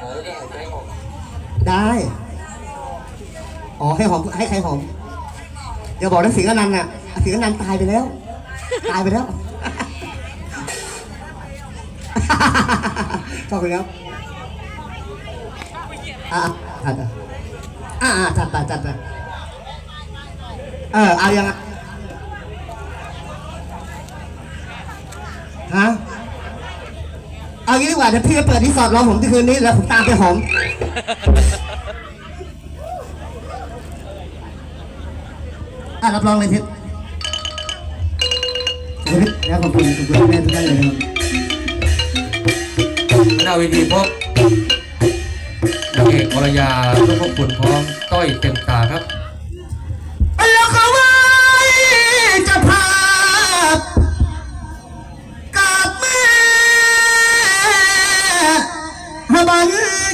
เออได้ใช้ผมได้ อ๋อให้หอมให้ใครหอมอย่าบอกนะสิงห์อนันต์น่ะสิงห์อนันต์ตายไปแล้ว ตายไปแล้ว ขอบคุณครับอะอะจัดอะอะจัดไปจัดไปเออเอายังฮะ งี้ดีกว่าเดี๋ยวพี่ไปเปิดรีสอร์ทรอผมที่คืนนี้แล้วผมตามไปหอมอะรับรองเลยทิศเฮ้ยแล้วขอบคุณขอบคุณแม่ทุกท่านเลยนะครับหน้าเวทีพบนางเอกวรยาทุกขคุณพร้อมต้อยเต็มตาครับ กับแม่ฮบัง